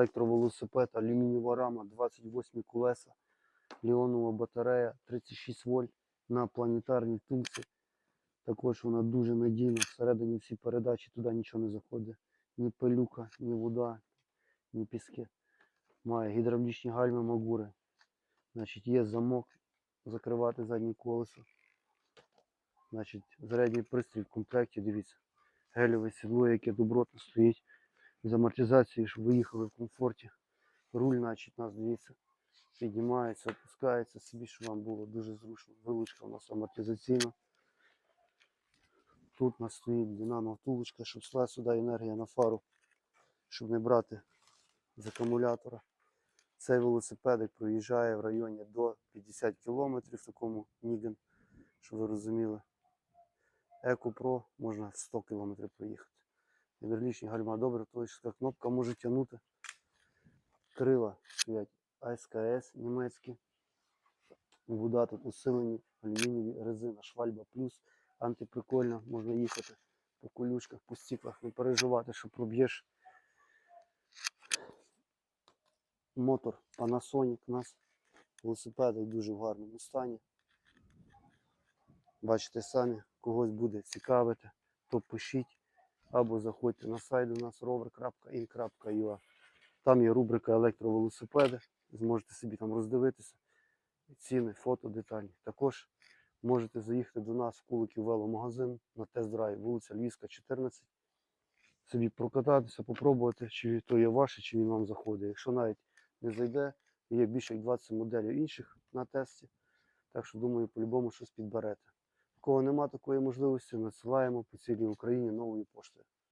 електровелосипед, алюмінієва рама, 28 колеса, ліонова батарея, 36 вольт на планетарній втулці. Також вона дуже надійна. Всередині всі передачі туди нічого не заходить. Ні пилюка, ні вода, ні піски. Має гідравлічні гальми Магури. Значить, є замок закривати заднє колесо. Значить, задній пристрій в комплекті, дивіться. Гелеве сідло, яке добротно стоїть. З амортизацією, щоб ви їхали в комфорті. Руль, значить, нас дивіться, піднімається, опускається собі, щоб вам було дуже зручно. Вилучка у нас амортизаційна. Тут у нас стоїть динамо втулочка, щоб йшла сюди енергія на фару, щоб не брати з акумулятора. Цей велосипедик проїжджає в районі до 50 км в такому Ніген, щоб ви розуміли. Еко Про можна 100 км проїхати. Гідравлічні гальма добре, точка кнопка може тягнути. Крила стоять АСКС німецькі. Вода тут усилені, алюмінієві, резина, швальба плюс, антиприкольна, можна їхати по колючках, по стіклах, не переживати, що проб'єш. Мотор Panasonic у нас велосипеди дуже в гарному стані. Бачите самі, когось буде цікавити, то пишіть або заходьте на сайт у нас rover.in.ua. Там є рубрика електровелосипеди. Зможете собі там роздивитися. Ціни, фото детальні. Також можете заїхати до нас в Куликів веломагазин на тест-драйв, вулиця Львівська, 14. Собі прокататися, попробувати, чи то є ваше, чи він вам заходить. Якщо навіть не зайде, є більше як 20 моделів інших на тесті. Так що, думаю, по-любому щось підберете. Кого нема такої можливості, надсилаємо по цілій Україні новою поштою.